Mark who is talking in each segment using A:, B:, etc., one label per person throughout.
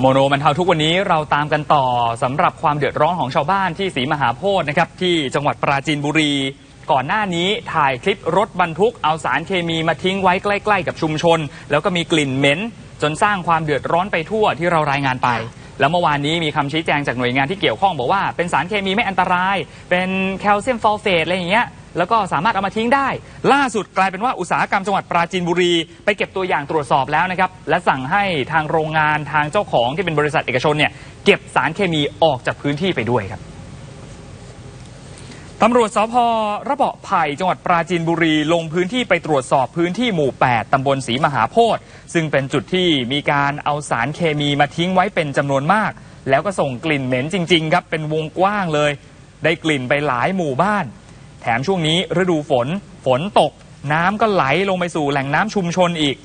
A: โมโนบรรเทาทุกวันนี้เราตามกันต่อสำหรับความเดือดร้อนของชาวบ้านที่ศรีมหาโพธิ์นะครับที่จังหวัดปราจีนบุรี ก่อนหน้านี้ถ่ายคลิปรถบรรทุกเอาสารเคมีมาทิ้งไว้ใกล้ ๆ กับชุมชน แล้วก็มีกลิ่นเหม็น จนสร้างความเดือดร้อนไปทั่วที่เรารายงานไป แล้วเมื่อวานนี้มีคำชี้แจงจากหน่วยงานที่เกี่ยวข้องบอกว่าเป็นสารเคมีไม่อันตราย เป็นแคลเซียมฟอลเฟตอะไรอย่างเงี้ย แล้วก็สามารถเอามาทิ้งได้ ล่าสุดกลายเป็นว่าอุตสาหกรรมจังหวัดปราจีนบุรี ไปเก็บตัวอย่างตรวจสอบแล้วนะครับและสั่งให้ทางโรงงานทางเจ้าของที่เป็นบริษัทเอกชนเนี่ยเก็บสารเคมีออกจากพื้นที่ไปด้วยครับตำรวจสพระเบาะไผ่จังหวัดปราจีนบุรี ลงพื้นที่ไปตรวจสอบพื้นที่หมู่ 8 ตำบลศรีมหาโพธิ์ซึ่งเป็นจุดที่มีการเอาสารเคมีมาทิ้งไว้เป็นจำนวนมาก แล้วก็ส่งกลิ่นเหม็นจริง ๆ ครับ เป็นวงกว้างเลย ได้กลิ่นไปหลายหมู่บ้าน ถมช่วงนี้ฤดูฝน ฝนตก น้ำก็ไหลลงไปสู่แหล่งน้ำชุมชนอีก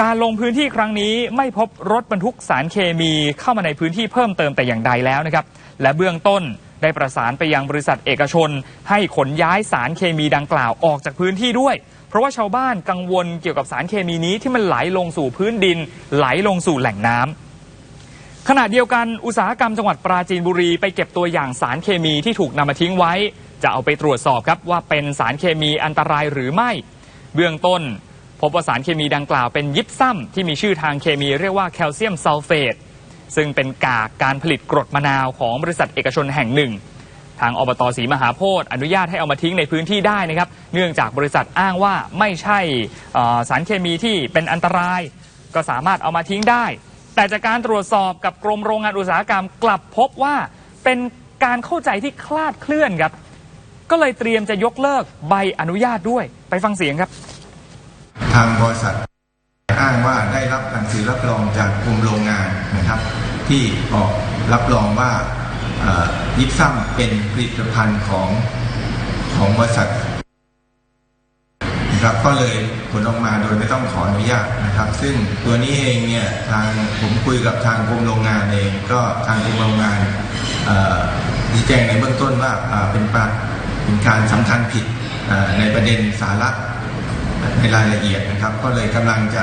A: การลงพื้นที่ครั้งนี้ไม่พบรถบรรทุกสารเคมีเข้ามาในพื้นที่เพิ่มเติมแต่อย่างใดแล้วนะครับ และเบื้องต้นได้ประสานไปยังบริษัทเอกชน ให้ขนย้ายสารเคมีดังกล่าวออกจากพื้นที่ด้วย เพราะว่าชาวบ้านกังวลเกี่ยวกับสารเคมีนี้ที่มันไหลลงสู่พื้นดิน ไหลลงสู่แหล่งน้ำขณะเดียวกันอุตสาหกรรมจังหวัดปราจีนบุรีไปเก็บตัวอย่างสารเคมีที่ถูกนำมาทิ้งไว้ จะเอาไปตรวจสอบครับว่าเป็นสารเคมีอันตรายหรือไม่ เบื้องต้น พบว่าสารเคมีดังกล่าวเป็นยิปซัมที่มีชื่อทางเคมีเรียกว่าแคลเซียมซัลเฟตซึ่งเป็นกากการผลิตกรดมะนาวของบริษัทเอกชนแห่งหนึ่ง ทางอบตศรีมหาโพธิ์อนุญาตให้เอามาทิ้งในพื้นที่ได้นะครับ เนื่องจากบริษัทอ้างว่าไม่ใช่สารเคมีที่เป็นอันตราย ก็สามารถเอามาทิ้งได้ แต่จากการตรวจสอบกับกรมโรงงานอุตสาหกรรมกลับพบว่าเป็นการเข้าใจที่คลาดเคลื่อนครับ ก็เลยเตรียมจะยกเลิกใบอนุญาตด้วย ไปฟังเสียงครับ
B: ทางบริษัทอ้างว่าได้รับหนังสือรับรองจากกรมโรงงานนะครับ ที่ออกรับรองว่าเอ่อยิปซัมเป็นผลิตภัณฑ์ของของบริษัทนะครับก็เลยผลออกมาโดยไม่ต้องขออนุญาตนะครับ ซึ่งตัวนี้เองเนี่ยทางผมคุยกับทางกรมโรงงานเอง ก็ทางกรมโรงงานเอ่อชี้แจงในเบื้องต้นว่าอ่าเป็นปา เป็นการสำคัญผิดในประเด็นสาระในรายละเอียดนะครับ ก็เลยกำลังจะ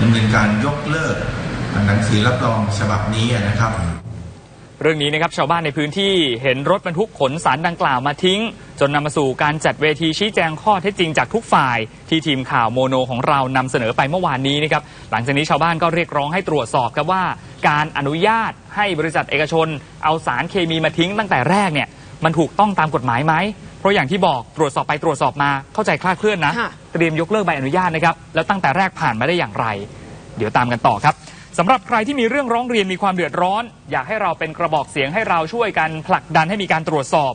B: ดำเนินการยกเลิกหนังสือรับรองฉบับนี้นะครับ
A: เรื่องนี้นะครับชาวบ้านในพื้นที่เห็นรถบรรทุกขนสารดังกล่าวมาทิ้ง จนนำมาสู่การจัดเวทีชี้แจงข้อเท็จจริงจากทุกฝ่าย ที่ทีมข่าวโมโนของเรานำเสนอไปเมื่อวานนี้นะครับหลังจากนี้ชาวบ้านก็เรียกร้องให้ตรวจสอบครับว่า การอนุญาตให้บริษัทเอกชน เอาสารเคมีมาทิ้งตั้งแต่แรกเนี่ย มันถูกต้องตามกฎหมายไหม เพราะอย่างที่บอกตรวจสอบไปตรวจสอบมาเข้าใจคลาดเคลื่อนนะ
C: ค่ะ
A: เตรียมยกเลิกใบอนุญาตนะครับ แล้วตั้งแต่แรกผ่านมาได้อย่างไร เดี๋ยวตามกันต่อครับสำหรับใครที่มีเรื่องร้องเรียนมีความเดือดร้อน อยากให้เราเป็นกระบอกเสียงให้เราช่วยกันผลักดันให้มีการตรวจสอบ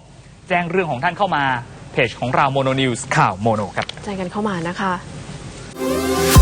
A: แจ้งเรื่องของท่านเข้ามาเพจของเราโมโนนิวส์ข่าวโมโนครับ
C: ใจกันเข้ามานะคะ